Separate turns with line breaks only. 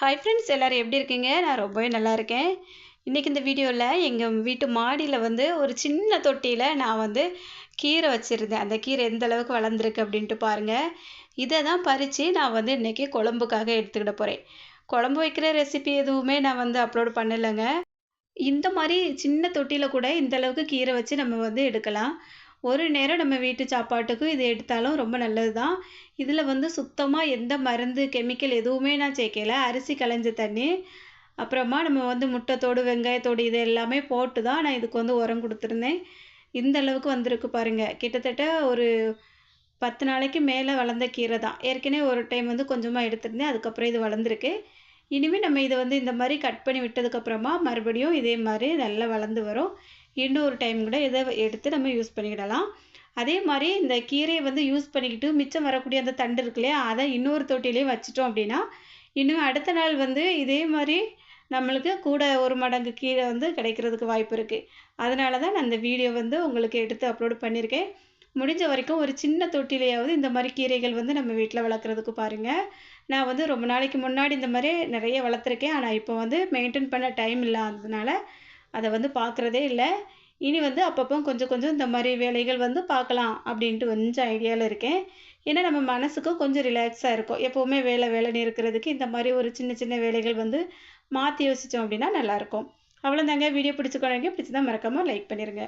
Hi friends எல்லோரும் எப்படி இருக்கீங்க? நான் ரொம்பவே நல்லா இருக்கேன். இன்றைக்கி இந்த வீடியோவில் எங்கள் வீட்டு மாடியில் வந்து ஒரு சின்ன தொட்டியில் நான் வந்து கீரை வச்சுருந்தேன். அந்த கீரை எந்த அளவுக்கு வளர்ந்துருக்கு அப்படின்ட்டு பாருங்கள் இதை தான் பறித்து நான் வந்து இன்றைக்கி குழம்புக்காக எடுத்துக்கிட போகிறேன் குழம்பு வைக்கிற ரெசிபி எதுவுமே நான் வந்து அப்லோட் பண்ணலைங்க. இந்த மாதிரி சின்ன தொட்டியில் கூட இந்த அளவுக்கு கீரை வச்சு நம்ம வந்து எடுக்கலாம். ஒரு நேரம் நம்ம வீட்டு சாப்பாட்டுக்கு இது எடுத்தாலும் ரொம்ப நல்லது தான் இதில் வந்து சுத்தமாக எந்த மருந்து கெமிக்கல் எதுவுமே நான் சேர்க்கல. அரிசி களைஞ்ச தண்ணி அப்புறமா நம்ம வந்து முட்டைத்தோடு வெங்காயத்தோடு இது எல்லாமே போட்டு தான் நான் இதுக்கு வந்து உரம் கொடுத்துருந்தேன். இந்த அளவுக்கு வந்திருக்கு பாருங்கள் கிட்டத்தட்ட ஒரு பத்து நாளைக்கு மேலே வளர்ந்த கீரை தான் ஏற்கனவே ஒரு டைம் வந்து கொஞ்சமாக எடுத்திருந்தேன். அதுக்கப்புறம் இது வளர்ந்துருக்கு. இனிமேல் நம்ம இதை வந்து இந்த மாதிரி கட் பண்ணி விட்டதுக்கப்புறமா மறுபடியும் இதே மாதிரி நல்லா வளர்ந்து வரும். இன்னொரு டைம் கூட இதை எடுத்து நம்ம யூஸ் பண்ணிக்கிடலாம். அதே மாதிரி இந்த கீரையை வந்து யூஸ் பண்ணிக்கிட்டு மிச்சம் வரக்கூடிய அந்த தண்டு இருக்கு இல்லையா அதை இன்னொரு தொட்டிலையும் வச்சிட்டோம் அப்படின்னா இன்னும் அடுத்த நாள் வந்து இதே மாதிரி நம்மளுக்கு கூட ஒரு மடங்கு கீரை வந்து கிடைக்கிறதுக்கு வாய்ப்பு இருக்குது அதனால தான் நான் இந்த வீடியோ வந்து உங்களுக்கு எடுத்து அப்லோட் பண்ணியிருக்கேன். முடிஞ்ச வரைக்கும் ஒரு சின்ன தொட்டிலையாவது இந்த மாதிரி கீரைகள் வந்து நம்ம வீட்டில் வளர்க்குறதுக்கு பாருங்கள் நான் வந்து ரொம்ப நாளைக்கு முன்னாடி இந்த மாதிரி நிறைய வளர்த்துருக்கேன். ஆனால் இப்போ வந்து மெயின்டைன் பண்ண டைம் இல்லாததுனால அதை வந்து பார்க்குறதே இல்லை. இனி வந்து அப்பப்போ கொஞ்சம் கொஞ்சம் இந்த மாதிரி வேலைகள் வந்து பார்க்கலாம் அப்படின்ட்டு கொஞ்சம் ஐடியாவில் இருக்கேன். ஏன்னா நம்ம மனசுக்கும் கொஞ்சம் ரிலாக்ஸாக இருக்கும். எப்போவுமே வேலை வேலைன்னு இருக்கிறதுக்கு இந்த மாதிரி ஒரு சின்ன சின்ன வேலைகள் வந்து மாற்றி யோசித்தோம் அப்படின்னா நல்லாயிருக்கும் அவ்வளோதாங்க வீடியோ பிடிச்சிக்கோங்க பிடிச்சி தான் மறக்காமல் லைக் பண்ணிடுங்க